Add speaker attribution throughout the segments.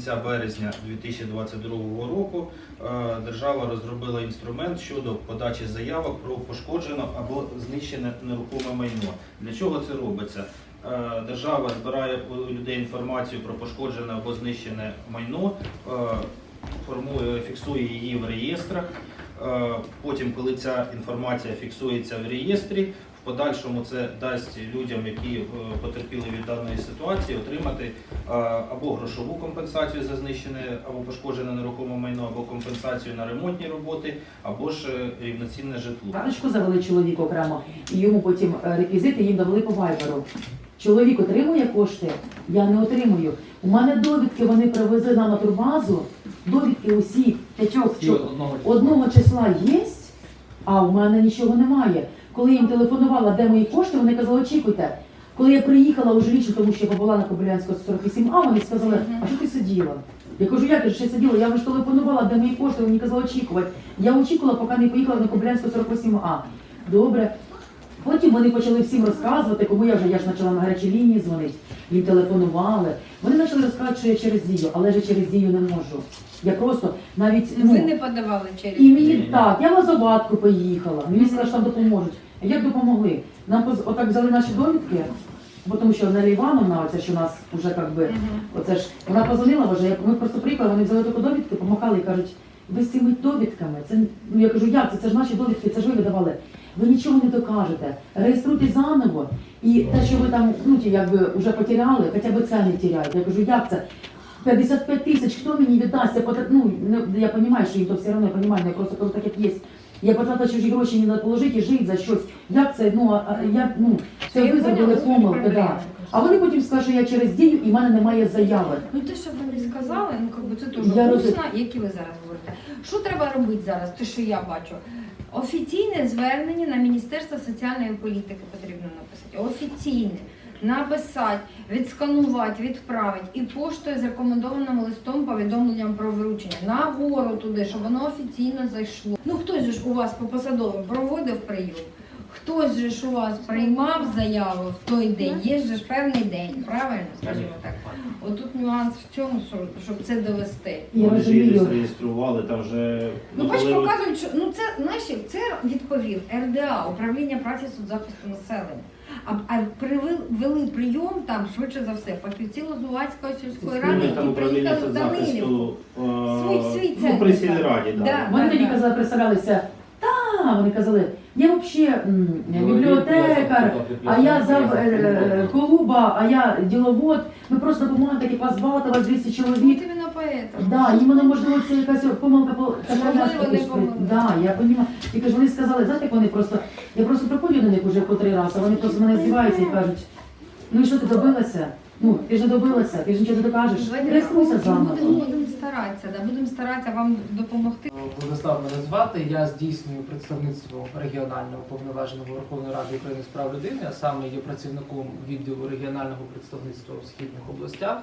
Speaker 1: кінця березня 2022 року е, держава розробила інструмент щодо подачі заявок про пошкоджене або знищене нерухоме майно. Для чого це робиться? Е, Держава збирає у людей інформацію про пошкоджене або знищене майно, е, формує, фіксує її в реєстрах. Потім, коли ця інформація фіксується в реєстрі, в подальшому це дасть людям, які е, потерпіли від даної ситуації, отримати е, або грошову компенсацію за знищене або пошкоджене нерухоме майно, або компенсацію на ремонтні роботи, або ж е, рівноцінне житло.
Speaker 2: Карточку завели чоловік окремо, і йому потім реквізити їм давали по вайберу. Чоловік отримує кошти, я не отримую. У мене довідки вони привезли на турбазу, довідки усі п'ятьох
Speaker 3: одного числа
Speaker 2: є, а у мене нічого немає. Коли їм телефонувала, де мої кошти, вони казали, очікуйте. Коли я приїхала уже лічно, тому що я побула на Кобилянського 48А, вони сказали, а що ти сиділа? Я кажу, як я ж ще сиділа? Я вже телефонувала, де мої кошти, вони казали очікувати. Я очікувала, поки не поїхала на Кобилянського 48А. Добре. Потім вони почали всім розказувати, кому я вже я ж почала на гарячій лінії дзвонити, їм телефонували. Вони почали розказувати, що я через дію, але ж через дію не можу. Я просто навіть ну,
Speaker 4: Ви не подавали через
Speaker 2: і мені так, я в Азоватку поїхала. Мені сказали, що там допоможуть. Як допомогли? Нам поз- отак взяли наші довідки, бо тому що Неля Івановна, оце що у нас вже як би, оце ж вона позвонила вже. я- Ми просто приїхали, вони взяли таку довідки, помахали і кажуть, ви з цими довідками, це ну я кажу, як це? Це ж наші довідки, це ж ви видавали. Ви нічого не докажете. Реєструйте заново, і те, що ви там ну ті, якби вже потеряли, хоча б це не теряють. Я кажу, як це? 55 тисяч, хто мені віддасть? Я, потр- ну, не, я розумію, що їм то все одно, я розумію, я просто кажу, так як є. Я потратила чужі гроші, мені треба положити і жити за щось. Як це, ну, а, а, як, ну, це ви зробили
Speaker 4: проблеми.
Speaker 2: да. А вони потім скажуть, що я через дію і в мене немає заяви.
Speaker 4: Ну те, що ви не сказали, ну как би це теж
Speaker 2: Я роз-
Speaker 4: які ви зараз говорите. Що треба робити зараз? Те, що я бачу. Офіційне звернення на Міністерство соціальної політики потрібно написати. Офіційне. Написати, відсканувати, відправити і поштою з рекомендованим листом повідомленням про вручення нагору туди, щоб воно офіційно зайшло. Ну хтось же ж у вас по посадовим проводив прийом, хтось же ж у вас приймав заяву в той день. Є же ж певний день, правильно скажімо так. Отут нюанс в цьому, щоб це довести.
Speaker 2: Я
Speaker 1: Вони ж її
Speaker 2: розумію.
Speaker 1: зареєстрували, там вже
Speaker 4: Ну, бач,
Speaker 1: коли
Speaker 4: показують, що ну це знаєш, це відповів РДА, управління праці соцзахисту населення. А, а привели прийом там швидше за все фахівці Лозувацької сільської ради, які
Speaker 1: управління
Speaker 4: приїхали в Данилівку. Свій- свій
Speaker 1: ну, при сільраді,
Speaker 4: Да.
Speaker 1: да.
Speaker 2: Вони тоді
Speaker 4: да.
Speaker 2: казали, представлялися, та вони казали, я взагалі
Speaker 3: Ну,
Speaker 2: бібліотекар, а я за е, клуба, а я діловод. Ми просто допомагаємо, так як вас багато, вас 200
Speaker 4: Ну,
Speaker 2: чоловік.
Speaker 4: Поэтому.
Speaker 2: Да, іменно можливо це якась помилка по
Speaker 4: Можливо, не помилка.
Speaker 2: Да, я розумію. І кажу, вони сказали, знаєте, як вони просто. Я просто приходжу до них уже по три рази, а вони просто мене здіваються і кажуть, ну і що ти добилася? Ну, ти ж не добилася, ти ж нічого не докажеш.
Speaker 4: Давайте
Speaker 2: Реєструйся
Speaker 4: будемо, будемо старатися, да, будемо старатися вам допомогти.
Speaker 3: Владислав мене звати. Я здійснюю представництво регіонального повноваженого Верховної Ради України з прав людини, а саме є працівником відділу регіонального представництва у східних областях.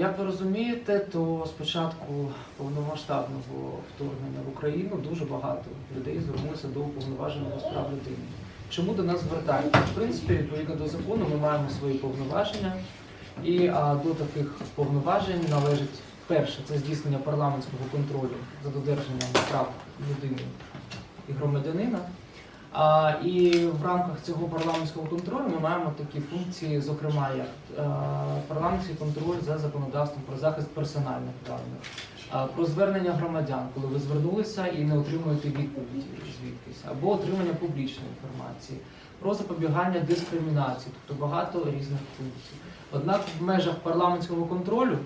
Speaker 3: Як ви розумієте, то з початку повномасштабного вторгнення в Україну дуже багато людей звернулося до уповноваженого прав людини. Чому до нас звертаються? В принципі, відповідно до закону, ми маємо свої повноваження, і а, до таких повноважень належить перше це здійснення парламентського контролю за додержанням прав людини і громадянина. І в рамках цього парламентського контролю ми маємо такі функції, зокрема, як е, парламентський контроль за законодавством про захист персональних даних, про звернення громадян, коли ви звернулися і не отримуєте відповіді звідкись, або отримання публічної інформації, про запобігання дискримінації, тобто багато різних функцій. Однак в межах парламентського контролю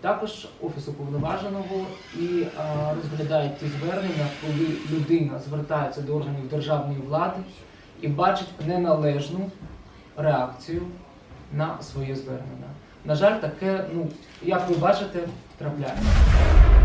Speaker 3: також офіс уповноваженого і а, розглядають ті звернення, коли людина звертається до органів державної влади і бачить неналежну реакцію на своє звернення. На жаль, таке, ну як ви бачите, трапляється.